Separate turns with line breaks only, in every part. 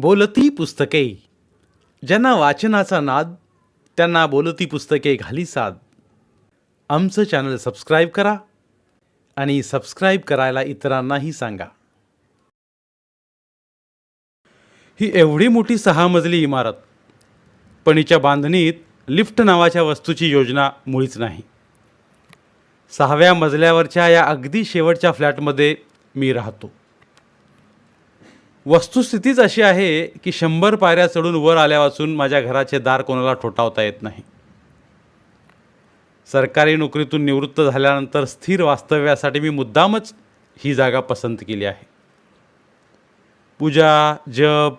बोलती पुस्तके. ज्यांना वाचनाचा नाद त्यांना बोलती पुस्तके घाली साद. आमचं चॅनल सबस्क्राईब करा आणि सबस्क्राईब करायला इतरांनाही सांगा. ही एवढी मोठी सहा मजली इमारत पण हिच्या बांधणीत लिफ्ट नावाच्या वस्तूची योजना मुळीच नाही. सहाव्या मजल्यावरच्या या अगदी शेवटच्या फ्लॅटमध्ये मी राहतो. वस्तुस्थितीच अशी आहे की शंभर पायऱ्या चढून वर आल्यापासून माझ्या घराचे दार कोणाला ठोठावता येत नाही. सरकारी नोकरीतून निवृत्त झाल्यानंतर स्थिर वास्तव्यासाठी मी मुद्दामच ही जागा पसंत केली आहे. पूजा जप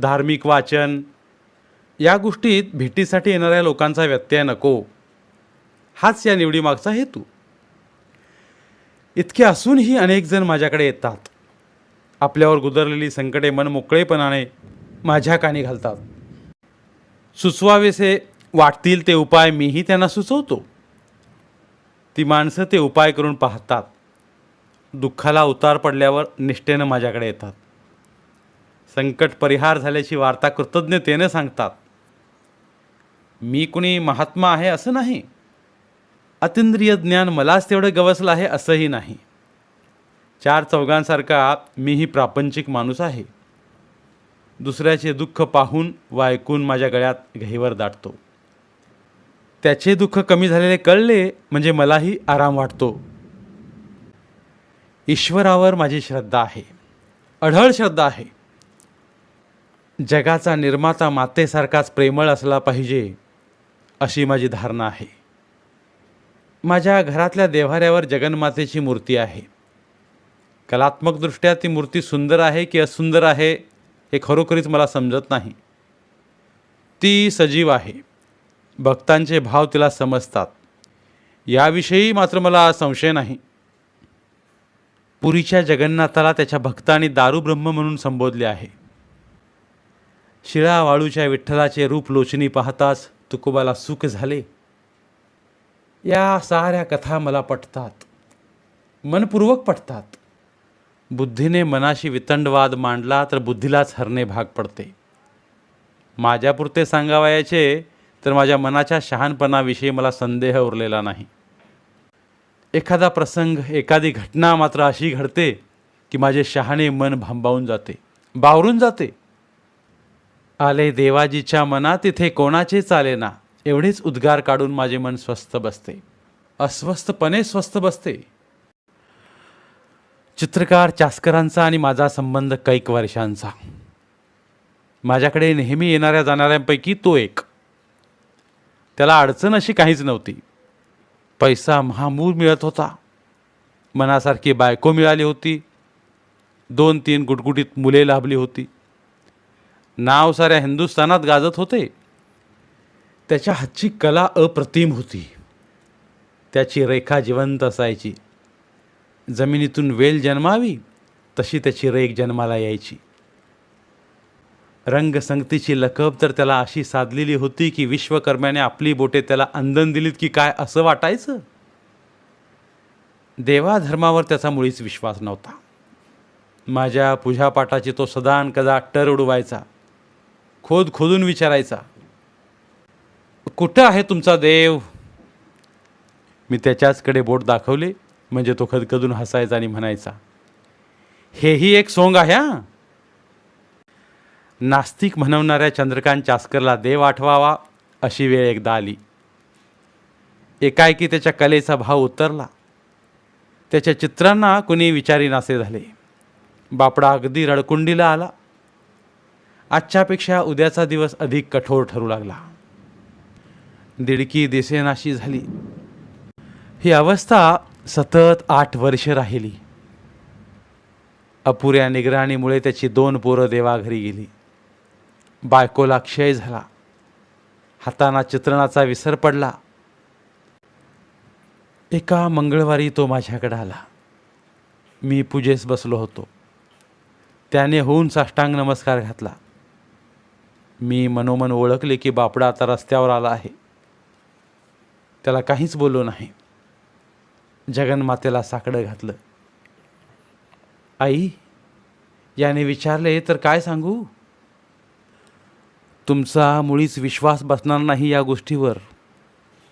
धार्मिक वाचन या गोष्टीत भेटीसाठी येणाऱ्या लोकांचा व्यत्यय नको. हाच या निवडीमागचा हेतू. इतके असूनही अनेकजण माझ्याकडे येतात. आपल्यावर गुदरलेली संकटे मन मोकळेपणाने माझ्या कानी घालतात. सुचवावेसे वाटतील ते उपाय मीही त्यांना सुचवतो. ती माणसं ते उपाय करून पाहतात. दुःखाला उतार पडल्यावर निष्ठेनं माझ्याकडे येतात. संकट परिहार झाल्याची वार्ता कृतज्ञतेनं सांगतात. मी कुणी महात्मा आहे असं नाही. अतिंद्रिय ज्ञान मलाच तेवढं गवसलं आहे असंही नाही. चार चौघांसारखा मीही प्रापंचिक माणूस आहे. दुसऱ्याचे दुःख पाहून व ऐकून माझ्या गळ्यात घहीवर दाटतो. त्याचे दुःख कमी झालेले कळले म्हणजे मलाही आराम वाटतो. ईश्वरावर माझी श्रद्धा आहे. अढळ श्रद्धा आहे. जगाचा निर्माता मातेसारखाच प्रेमळ असला पाहिजे अशी माझी धारणा आहे. माझ्या घरातल्या देव्हाऱ्यावर जगन्मातेची मूर्ती आहे. कलात्मकदृष्ट्या ती मूर्ती सुंदर आहे की असुंदर आहे हे खरोखरीच मला समजत नाही. ती सजीव आहे. भक्तांचे भाव तिला समजतात. याविषयी मात्र मला संशय नाही. पुरीच्या जगन्नाथाला त्याच्या भक्तांनी दारुब्रह्म म्हणून संबोधले आहे. शिळा वाळूच्या विठ्ठलाचे रूप लोचनी पाहताच तुकोबाला सुख झाले. या साऱ्या कथा मला पटतात. मनपूर्वक पटतात. बुद्धीने मनाशी वितंडवाद मांडला तर बुद्धीलाच हरणे भाग पडते. माझ्यापुरते सांगावयाचे तर माझ्या मनाच्या शहाणपणाविषयी मला संदेह उरलेला नाही. एखादा प्रसंग एखादी घटना मात्र अशी घडते की माझे शहाणे मन भांबावून जाते बावरून जाते. आले देवाजीच्या मनात तिथे कोणाचे चालेना एवढेच उद्गार काढून माझे मन स्वस्थ बसते. अस्वस्थपणे स्वस्थ बसते. चित्रकार चास्करांचा आणि माझा संबंध कैक वर्षांचा. माझ्याकडे नेहमी येणाऱ्या जाणाऱ्यांपैकी तो एक. त्याला अडचण अशी काहीच नव्हती. पैसा महामूर मिळत होता. मनासारखी बायको मिळाली होती. दोन तीन गुटगुटीत मुले लाभली होती. नाव साऱ्या हिंदुस्थानात गाजत होते. त्याच्या हातची कला अप्रतिम होती. त्याची रेखा जिवंत असायची. जमिनीतून वेल जन्मावी तशी त्याची रेख जन्माला यायची. रंगसंगतीची लकब तर त्याला अशी साधलेली होती की विश्वकर्म्याने आपली बोटे त्याला अंदन दिलीत की काय असं वाटायचं? देवाधर्मावर त्याचा मुळीच विश्वास नव्हता. माझ्या पूजापाठाची तो सदान कदा टर उडवायचा खोद खोदून विचारायचा कुठं आहे तुमचा देव? मी त्याच्याचकडे बोट दाखवले. म्हणजे तो खदखदून हसायचा आणि म्हणायचा हेही एक सोंग आहे हा. नास्तिक म्हणवणाऱ्या चंद्रकांत चास्करला देव आठवावा अशी वेळ एकदा आली. एकाएकी त्याच्या कलेचा भाव उतरला. त्याच्या चित्रांना कुणी विचारी नासे झाले. बापडा अगदी रडकुंडीला आला. आजच्यापेक्षा उद्याचा दिवस अधिक कठोर ठरू लागला. दिडकी दिसेनाशी झाली. ही अवस्था सतत आठ वर्षे राहिली. अपुऱ्या निगराणीमुळे त्याची दोन पोरं देवाघरी गेली. बायकोला क्षय झाला. हाताना चित्रणाचा विसर पडला. एका मंगळवारी तो माझ्याकडे आला. मी पूजेस बसलो होतो. त्याने होऊन साष्टांग नमस्कार घातला. मी मनोमन ओळखले की बापडा आता रस्त्यावर आला आहे. त्याला काहीच बोललो नाही. जगन्मातेला साकडं घातलं. आई याने विचारले तर काय सांगू? तुमचा मुळीच विश्वास बसणार नाही या गोष्टीवर.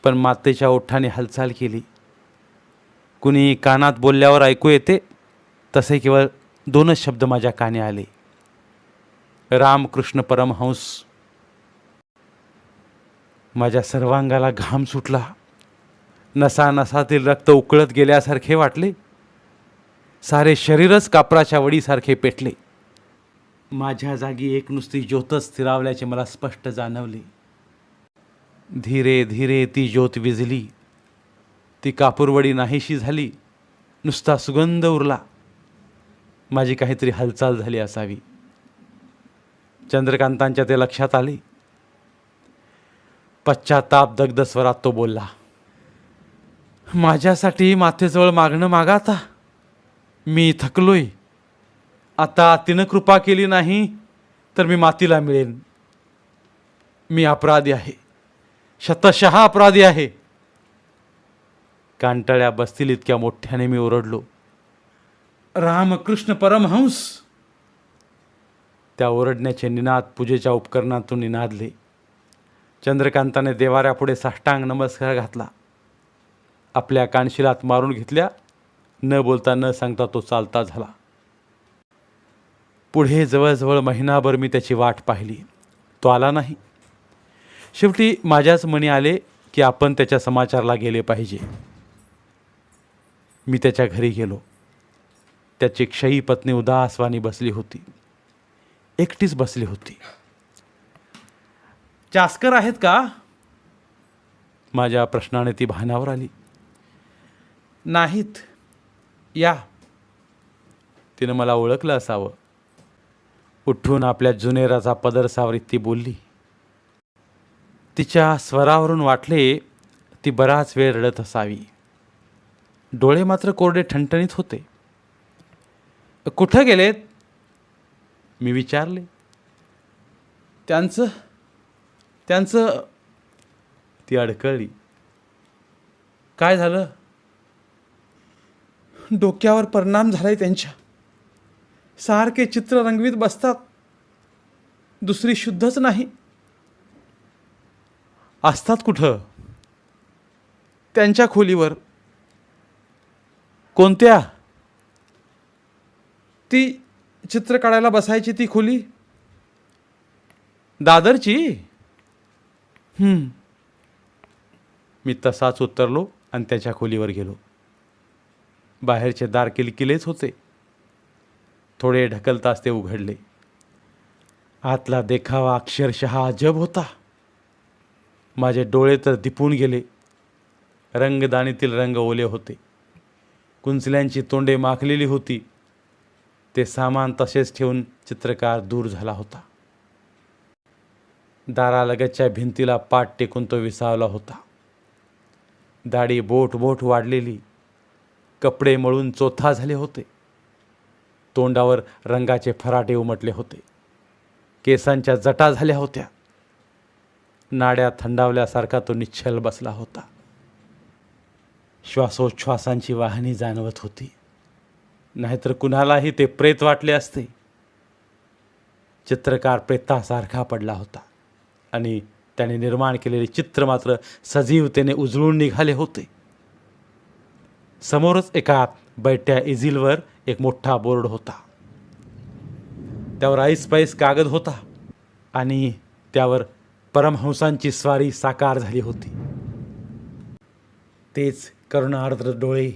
पण मातेच्या ओठाने हालचाल केली. कुणी कानात बोलल्यावर ऐकू येते तसे केवळ दोनच शब्द माझ्या काने आले. रामकृष्ण परमहंस. माझ्या सर्वांगाला घाम सुटला. नसा नसातील रक्त उकळत गेल्यासारखे वाटले. सारे शरीरच कापराच्या वडीसारखे पेटले. माझ्या जागी एक नुसती ज्योतच स्थिरावल्याचे मला स्पष्ट जाणवले. धीरे धीरे ती ज्योत विजली ती कापूरवडी नाहीशी झाली. नुसता सुगंध उरला. माझी काहीतरी हालचाल झाली असावी. चंद्रकांतांच्या ते लक्षात आले. पश्चाताप दग्ध स्वरात तो बोलला माझ्यासाठी माथेजवळ मागणं मागा आता. मी थकलोय. आता तिनं कृपा केली नाही तर मी मातीला मिळेन. मी अपराधी आहे. शतशः अपराधी आहे. कांटाळ्या बसतील इतक्या मोठ्याने मी ओरडलो. रामकृष्ण परमहंस! त्या ओरडण्याचे निनाद पूजेच्या उपकरणातून निनादले. चंद्रकांताने देवाऱ्यापुढे साष्टांग नमस्कार घातला. आपल्या कानशिलात मारून घेतल्या. न बोलता न सांगता तो चालता झाला. पुढे जवळजवळ महिनाभर मी त्याची वाट पाहिली. तो आला नाही. शेवटी माझ्याच मनी आले की आपण त्याच्या समाचारला गेले पाहिजे. मी त्याच्या घरी गेलो. त्याची क्षयी पत्नी उदासवानी बसली होती. एकटीच बसली होती. चास्कर आहेत का? माझ्या प्रश्नाने ती भानावर आली. नाहीत. या. तिनं मला ओळखलं असावं. उठून आपल्या जुनेराचा पदर सावरीत ती बोलली. तिच्या स्वरावरून वाटले ती बराच वेळ रडत असावी. डोळे मात्र कोरडे ठणठणीत होते. कुठं गेलेत? मी विचारले. त्यांचं त्यांचं ती अडकळली. काय झालं? डोक्यावर परिणाम झालाय त्यांच्या. सारखे चित्र रंगवीत बसतात. दुसरी शुद्धच नाही. असतात कुठं? त्यांच्या खोलीवर. कोणत्या? ती चित्र काढायला बसायची ती खोली? दादरची? मी तसाच उतरलो आणि त्याच्या खोलीवर गेलो. बाहेरचे दार किलकिलेच होते. थोडे ढकलताच ते उघडले. आतला देखावा अक्षरशः अजब होता. माझे डोळे तर दिपून गेले. रंगदाणीतील रंग ओले होते. कुंचल्यांची तोंडे माखलेली होती. ते सामान तसेच ठेवून चित्रकार दूर झाला होता. दारालगतच्या भिंतीला पाठ टेकून तो विसावला होता. दाढी बोट बोट वाढलेली. कपडे मळून चोथा झाले होते. तोंडावर रंगाचे फराटे उमटले होते. केसांच्या जटा झाल्या होत्या. नाड्या थंडावल्यासारखा तो निश्चल बसला होता. श्वासोच्छ्वासांची वाहनी जाणवत होती. नाहीतर कुणालाही ते प्रेत वाटले असते. चित्रकार प्रेतासारखा पडला होता आणि त्याने निर्माण केलेले चित्र मात्र सजीवतेने उजळून निघाले होते. समोरच एका बैठ्या इझिलवर एक मोठा बोर्ड होता. त्यावर आईस पाईस कागद होता आणि त्यावर परमहंसांची स्वारी साकार झाली होती. तेच करुणार्द्र डोळे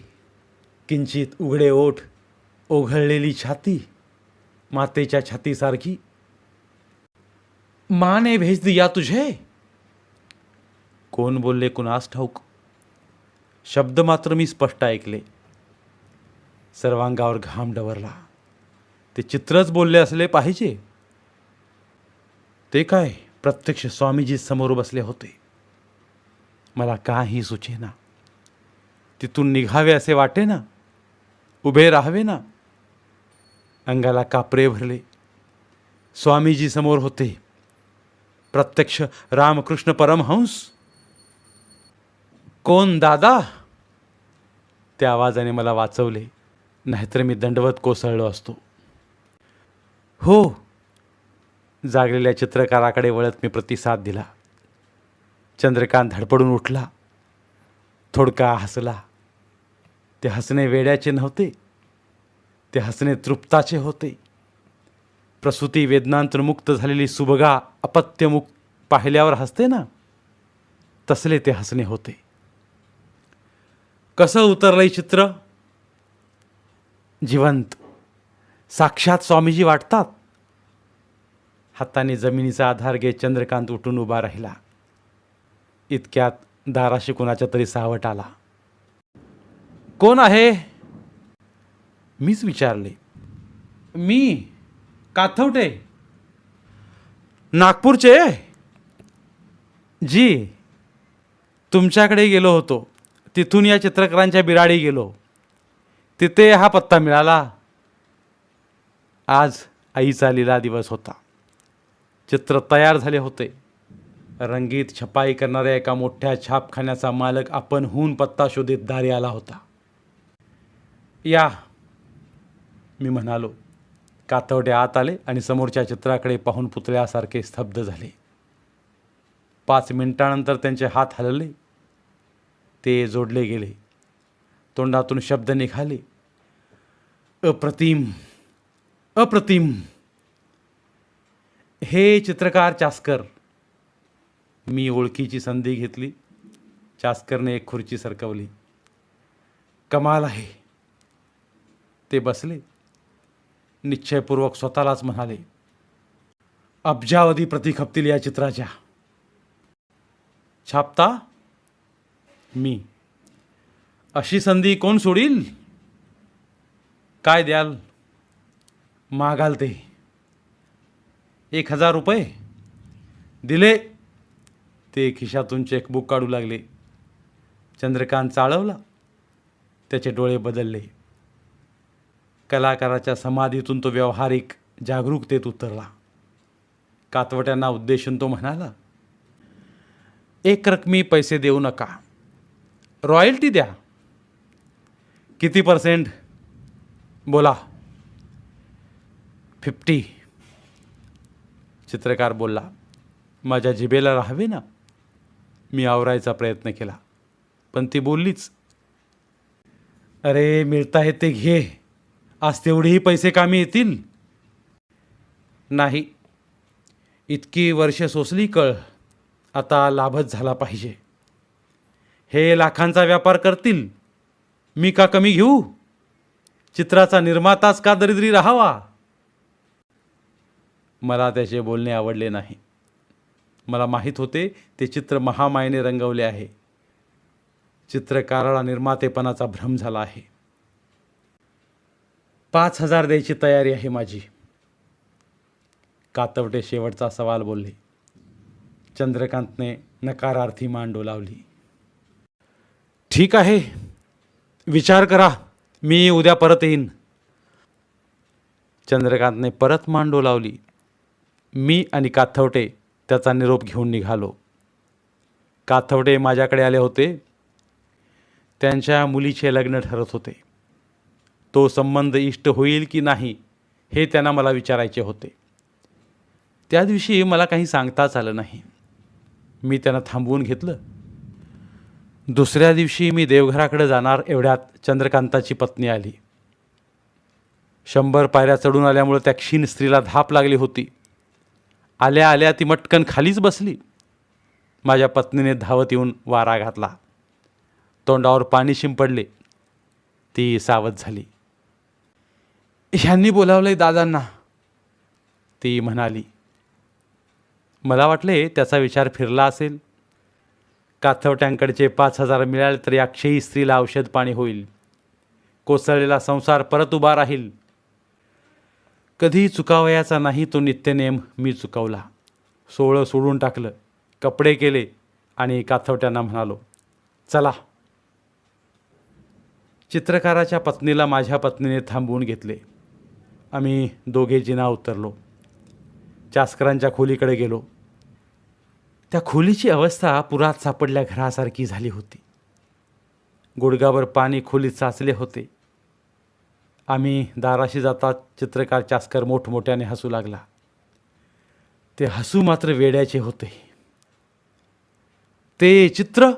किंचित उघडे ओठ ओघळलेली छाती मातेच्या छातीसारखी. माने भेज दिया तुझे? कोण बोलले कुणास ठाऊक? शब्द मात्र मी स्पष्ट ऐकले. सर्वांगावर घाम डवरला. ते चित्रच बोलले असले पाहिजे. ते काय? प्रत्यक्ष स्वामीजी समोर बसले होते. मला काही सुचेना. तिथून निघावे असे वाटे ना उभे राहावे ना अंगाला कापरे भरले. स्वामीजी समोर होते. प्रत्यक्ष रामकृष्ण परमहंस. कोण दादा? त्या आवाजाने मला वाचवले नाहीतर मी दंडवत कोसळलो असतो. हो जागलेल्या चित्रकाराकडे वळत मी प्रतिसाद दिला. चंद्रकांत धडपडून उठला. थोडका हसला. ते हसणे वेड्याचे नव्हते. ते हसणे तृप्ताचे होते. प्रसूती वेदनांतर्मुक्त झालेली सुबगा अपत्यमुक्त पाहिल्यावर हसते ना? तसले ते हसणे होते. कसं उतरलंय चित्र? जिवंत. साक्षात स्वामीजी वाटतात. हाताने जमिनीचा आधार घेत चंद्रकांत उठून उभा राहिला. इतक्यात दाराशी कुणाच्या तरी सावट आला. कोण आहे? मीच विचारले. मी? काथवटे. नागपूरचे? जी तुमच्याकडे गेलो होतो. तिथून या चित्रकारांच्या बिराडी गेलो. तिथे हा पत्ता मिळाला. आज आईचा लिला दिवस होता. चित्र तयार झाले होते. रंगीत छपाई करणाऱ्या एका मोठ्या छापखान्याचा मालक आपण हून पत्ता शोधित दारी आला होता. या मी म्हणालो. कातवडे आत आले आणि समोरच्या चित्राकडे पाहून पुतळ्यासारखे स्तब्ध झाले. पाच मिनिटानंतर त्यांचे हात हलले. ते जोडले गेले. तोंडातून शब्द निघाले. अप्रतिम अप्रतिम. हे चित्रकार चास्कर. मी ओळखीची संधी घेतली. चास्करने एक खुर्ची सरकवली. कमाल आहे. ते बसले. निश्चयपूर्वक स्वतःलाच म्हणाले अब्जावधी प्रती खपतील या चित्राच्या. छापता मी. अशी संधी कोण सोडील? काय द्याल? मागाल ते. एक हजार रुपये. दिले. ते खिशातून चेकबुक काढू लागले. चंद्रकांत चाळवला. त्याचे डोळे बदलले. कलाकाराच्या समाधीतून तो व्यावहारिक जागरूकतेत उतरला. कातवट्यांना उद्देशून तो म्हणाला एक रकमी पैसे देऊ नका. रॉयल्टी द्या. किती पर्सेंट बोला. फिफ्टी चित्रकार बोलला माझ्या जिबेला राहावे ना. मी आवरायचा प्रयत्न केला. पण ती बोललीच अरे मिळताहेत ते घे. आज तेवढेही पैसे कामी येतील. नाही. इतकी वर्ष सोसली कळ. आता लाभच झाला पाहिजे. हे लाखांचा व्यापार करतील. मी का कमी घेऊ? चित्राचा निर्माताच का दरिद्री राहावा? मला त्याचे बोलणे आवडले नाही. मला माहीत होते ते चित्र महामायेने रंगवले आहे. चित्रकाराला निर्मातेपणाचा भ्रम झाला आहे. पाच हजार द्यायची तयारी आहे माझी. कातवटे शेवटचा सवाल बोलले. चंद्रकांतने नकारार्थी मान डोलावली ठीक आहे. विचार करा. मी उद्या परत येईन. चंद्रकांतने परत मान डोलावली मी आणि काथवटे त्याचा निरोप घेऊन निघालो. काथवटे माझ्याकडे आले होते. त्यांच्या मुलीचे लग्न ठरत होते. तो संबंध इष्ट होईल की नाही हे त्यांना मला विचारायचे होते. त्या दिवशी मला काही सांगताच आलं नाही. मी त्यांना थांबवून घेतलं. दुसऱ्या दिवशी मी देवघराकडे जाणार एवढ्यात चंद्रकांताची पत्नी आली. शंभर पायऱ्या चढून आल्यामुळे त्या क्षीण स्त्रीला धाप लागली होती. आल्या आल्या ती मटकन खालीच बसली. माझ्या पत्नीने धावत येऊन वारा घातला. तोंडावर पाणी शिंपडले. ती सावध झाली. ह्यांनी बोलावलंय दादांना. ती म्हणाली. मला वाटले त्याचा विचार फिरला असेल. काथवट्यांकडचे पाच हजार मिळाले तर याक्षयी स्त्रीला औषध पाणी होईल. कोसळलेला संसार परत उभा राहील. कधीही चुकावयाचा नाही तो नित्यनेम मी चुकवला. सोळं सोडून टाकलं कपडे केले आणि काथवट्यांना म्हणालो चला. चित्रकाराच्या पत्नीला माझ्या पत्नीने थांबवून घेतले. आम्ही दोघे जिना उतरलो. चास्करांच्या खोलीकडे गेलो. त्या खोलीची अवस्था पुरात सापडल्या घरासारखी झाली होती. गुडगावर पाणी खोलीत साचले होते. आम्ही दाराशी जातात चित्रकार चास्कर मोठमोठ्याने हसू लागला. ते हसू मात्र वेड्याचे होते. ते चित्र?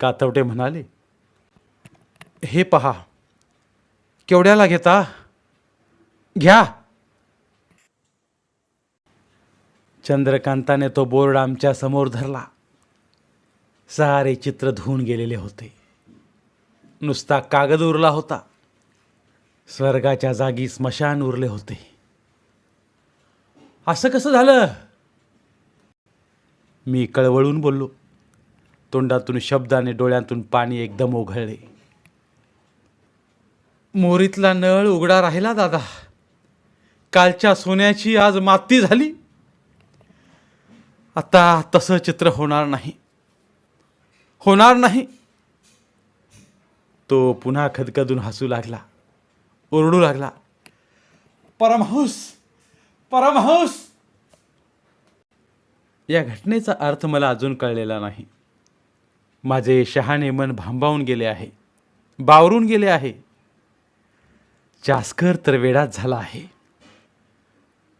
कातवटे म्हणाले. हे पहा. केवढ्याला घेता? घ्या. चंद्रकांताने तो बोर्ड आमच्यासमोर धरला. सारे चित्र धुवून गेलेले होते. नुसता कागद उरला होता. स्वर्गाच्या जागी स्मशान उरले होते. असं कसं झालं? मी कळवळून बोललो. तोंडातून शब्दाने डोळ्यातून पाणी एकदम ओघळले. मोरीतला नळ उघडा राहिला दादा. कालच्या सोन्याची आज माती झाली. आता तसं चित्र होणार नाही. होणार नाही. तो पुन्हा खदखदून हसू लागला. ओरडू लागला. परमहंस! परमहंस! या घटनेचा अर्थ मला अजून कळलेला नाही. माझे शहाणे मन भांबावून गेले आहे. बावरून गेले आहे. जास्कर तर वेडाच झाला आहे.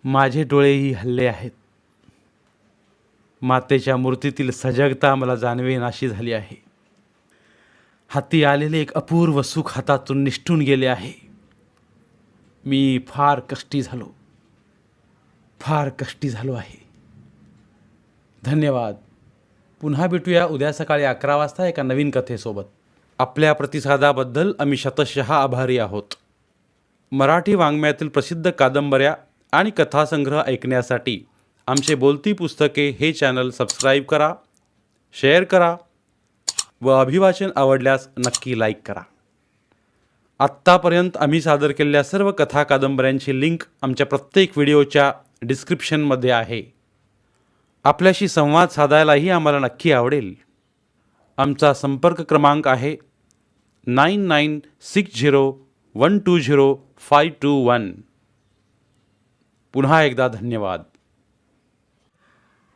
माझे डोळेही हल्ले आहेत. मातेच्या मूर्तीतील सजगता मला जाणवेनाशी झाली आहे. हाती आलेले एक अपूर्व सुख हातातून निष्ठून गेले आहे. मी फार कष्टी झालो. फार कष्टी झालो आहे. धन्यवाद. पुन्हा भेटूया उद्या सकाळी अकरा वाजता एका नवीन कथेसोबत. आपल्या प्रतिसादाबद्दल आम्ही शतशः आभारी आहोत. मराठी वाङ्मयातील प्रसिद्ध कादंबऱ्या आणि कथासंग्रह ऐकण्यासाठी आमचे बोलती पुस्तके हे चॅनल सबस्क्राईब करा शेअर करा व अभिवाचन आवडल्यास नक्की लाईक करा. आत्तापर्यंत आम्ही सादर केलेल्या सर्व कथा कादंबऱ्यांची लिंक आमच्या प्रत्येक व्हिडिओच्या डिस्क्रिप्शनमध्ये आहे. आपल्याशी संवाद साधायलाही आम्हाला नक्की आवडेल. आमचा संपर्क क्रमांक आहे nine nine six zero one two zero five two one. पुन्हा एकदा धन्यवाद.